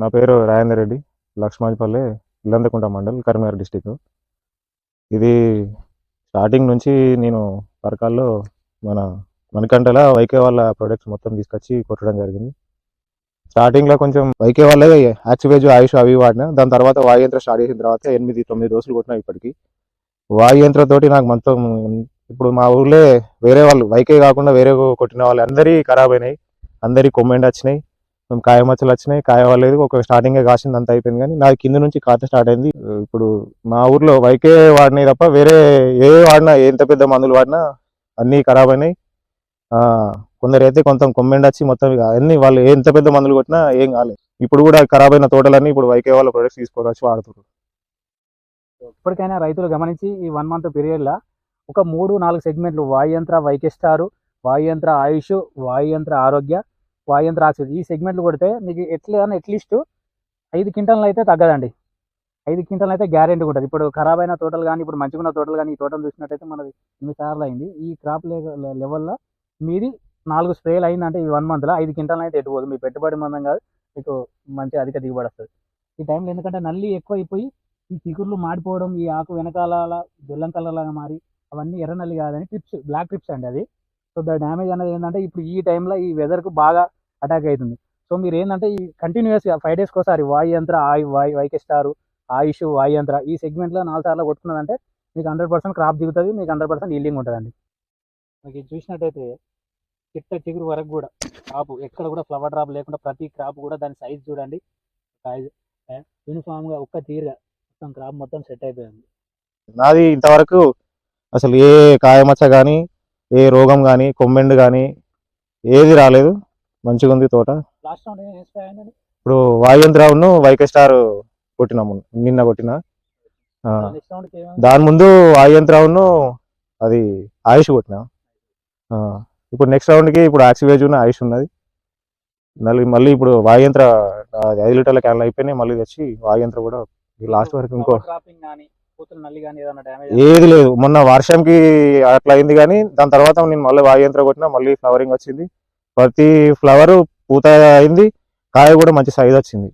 నా పేరు రాజేందర్ రెడ్డి లక్ష్మాజపల్లి ఇల్లందకుంట మండల్ కరీంనగర్ డిస్టిక్. ఇది స్టార్టింగ్ నుంచి నేను పరకాల్లో మన మణికంటల వైకే వాళ్ళ ప్రొడక్ట్స్ మొత్తం తీసుకొచ్చి కొట్టడం జరిగింది. స్టార్టింగ్లో కొంచెం వైకే వాళ్ళే యాక్సివేజ్ ఆయుష్ అవి వాడినా దాని తర్వాత వాయుయంత్ర స్టార్ట్ చేసిన తర్వాత ఎనిమిది తొమ్మిది రోజులు కొట్టినా ఇప్పటికి. వాయుయంత్రతోటి నాకు మొత్తం ఇప్పుడు మా ఊర్లో వేరే వాళ్ళు వైకే కాకుండా వేరే కొట్టిన వాళ్ళు అందరి ఖరాబ్ అయినాయి అందరి కొమ్మెండ్ వచ్చినాయి. మేము కాయ మచ్చలు వచ్చినాయి కాయ వాళ్ళేది ఒక స్టార్టింగ్ కాసింది అంత అయిపోయింది కానీ నాకు కింద నుంచి కాత స్టార్ట్ అయింది. ఇప్పుడు మా ఊర్లో వైకే వాడినాయి తప్ప వేరే ఏ వాడినా ఎంత పెద్ద మందులు వాడినా అన్నీ ఖరాబ్ అయినాయి. కొందరైతే కొందరు అయితే కొంత కొమ్మెండ్ వచ్చి మొత్తం ఇక అన్ని వాళ్ళు ఎంత పెద్ద మందులు కొట్టినా ఏం కాలేదు. ఇప్పుడు కూడా ఖరాబ్ అయిన తోటలన్నీ ఇప్పుడు వైకే వాళ్ళ ప్రొడక్ట్స్ తీసుకొని వచ్చి వాడుతున్నారు. ఇప్పటికైనా రైతులు గమనించి ఈ వన్ మంత్ పీరియడ్లో ఒక మూడు నాలుగు సెగ్మెంట్లు వాయుయంత్ర వైకెస్టారు వాయుయంత్ర ఆయుష్ వాయుయంత్ర ఆరోగ్య వాయుయంత్ర రాసేది ఈ సెగ్మెంట్లు కొడితే మీకు ఎట్లా అట్లీస్ట్ ఐదు క్వింటల్ అయితే తగ్గదండి. ఐదు క్వింటల్ అయితే గ్యారెంటీ ఉంటుంది ఇప్పుడు ఖరాబ్ అయిన తోటలు కానీ ఇప్పుడు మంచిగా ఉన్న తోటలు కానీ ఈ తోటలు చూసినట్టయితే మనది ఎనిమిది సార్లు అయింది? ఈ క్రాప్ లెవెల్లో మీది నాలుగు స్ప్రేలు అయిందంటే ఈ వన్ మంత్లో ఐదు క్వింటల్ అయితే ఎట్టుకోదు మీ పెట్టుబడి మందం కాదు మీకు మంచి అధిక దిగుబడి వస్తుంది. ఈ టైంలో ఎందుకంటే నల్లి ఎక్కువ అయిపోయి ఈ చిగుర్లు మాడిపోవడం ఈ ఆకు వెనకాల బెల్లం కలర్ లాగా మారి అవన్నీ ఎర్ర నల్లి కాదని ట్రిప్స్ బ్లాక్ ట్రిప్స్ అండి అది. సో ద డ్యామేజ్ అనేది ఏంటంటే ఇప్పుడు ఈ టైంలో ఈ వెదర్కు బాగా అటాక్ అవుతుంది సో మీరు ఏంటంటే ఈ కంటిన్యూస్గా ఫైవ్ డేస్కి ఒకసారి వాయు యంత్ర ఆయు వాయు వైకే స్టార్ ఆయుష్ వాయు యంత్ర ఈ సెగ్మెంట్లో నాలుగు సార్లు కొట్టుకున్నదంటే మీకు హండ్రెడ్ పర్సెంట్ క్రాప్ దిగుతుంది మీకు హండ్రెడ్ పర్సెంట్ ఈల్డింగ్ ఉంటుందండి. మీకు ఇది చూసినట్టయితే చిట్ట చిగురు వరకు కూడా క్రాప్ ఎక్కడ కూడా ఫ్లవర్ డ్రాప్ లేకుండా ప్రతి క్రాప్ కూడా దాని సైజ్ చూడండి. సైజ్ యూనిఫామ్గా ఒక్క తీరుగా మొత్తం క్రాప్ మొత్తం సెట్ అయిపోయింది. నాది ఇంతవరకు అసలు ఏ కాయమచ్చ కానీ ఏ రోగం కానీ కొమ్మెండు కానీ ఏది రాలేదు. మంచిగా ఉంది తోట ఇప్పుడు వాయుయంత్రావును వైకే స్టార్ కొట్టినాము నిన్న కొట్టిన. దాని ముందు వాయుయంత్రావును అది ఆయుష్ కొట్టిన. ఇప్పుడు నెక్స్ట్ రౌండ్కి ఇప్పుడు ఆక్సివేజ్ ఉన్న ఆయుష్ ఉన్నది. మళ్ళీ మళ్ళీ ఇప్పుడు వాయుయంత్ర ఆ, ఐదు లీటర్ల క్యాన్లు అయిపోయినాయి. మళ్ళీ తెచ్చి వాయుయంత్ర కూడా లాస్ట్ వరకు ఇంకో ఏది లేదు. మొన్న వర్షంకి అట్లా అయింది కానీ దాని తర్వాత నేను మళ్ళీ వాయుయంత్ర కొట్టినా మళ్ళీ ఫ్లవరింగ్ వచ్చింది. ప్రతి ఫ్లవర్ పూత అయింది కాయ కూడా మంచి సైజ్ వచ్చింది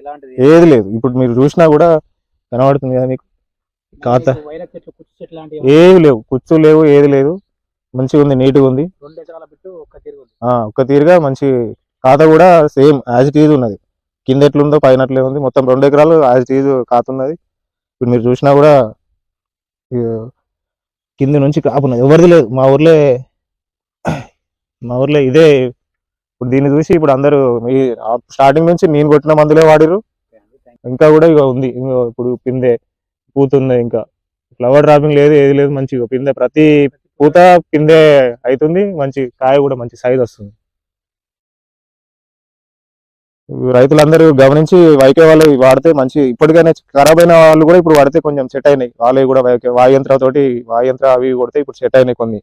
ఎలాంటిది? ఏది లేదు. ఇప్పుడు మీరు చూసినా కూడా కనబడుతుంది కదా మీకు? కాత. ఏవి లేవు. కుచ్చు లేవు ఏది లేదు. మంచిగా ఉంది నీట్గా ఉంది. ఒక్క తీరుగా మంచి ఖాతా కూడా సేమ్ యాజ్ ఇట్ ఈజ్ ఉన్నది. కింద ఎట్లుందో పైన అట్లే ఉంది. మొత్తం రెండు ఎకరాలు యాజ్ ఈజ్ కాతున్నది. ఇప్పుడు మీరు చూసినా కూడా కింద నుంచి కాపున్నది. ఎవరిది లేదు. మా ఊర్లో మా ఊర్లో ఇదే. ఇప్పుడు దీన్ని చూసి ఇప్పుడు అందరూ ఈ స్టార్టింగ్ నుంచి నేను కొట్టిన మందులే వాడిరు ఇంకా కూడా ఇక ఉంది. ఇప్పుడు పిందే పూతుంది ఇంకా. ఫ్లవర్ డ్రాపింగ్ లేదు ఏది లేదు. మంచిగా పిందె ప్రతి పూత పిందె అవుతుంది మంచి కాయ కూడా మంచి సైజ్ వస్తుంది. రైతులందరూ గమనించి వైకే వాళ్ళు వాడితే మంచి ఇప్పటికైనా ఖరాబ్ అయిన వాళ్ళు కూడా ఇప్పుడు వాడితే కొంచెం సెట్ అయినాయి. వాళ్ళవి కూడా వైకే వాయంత్ర తోటి వాయంత్ర అవి కొడితే ఇప్పుడు సెట్ అయినాయి కొన్ని.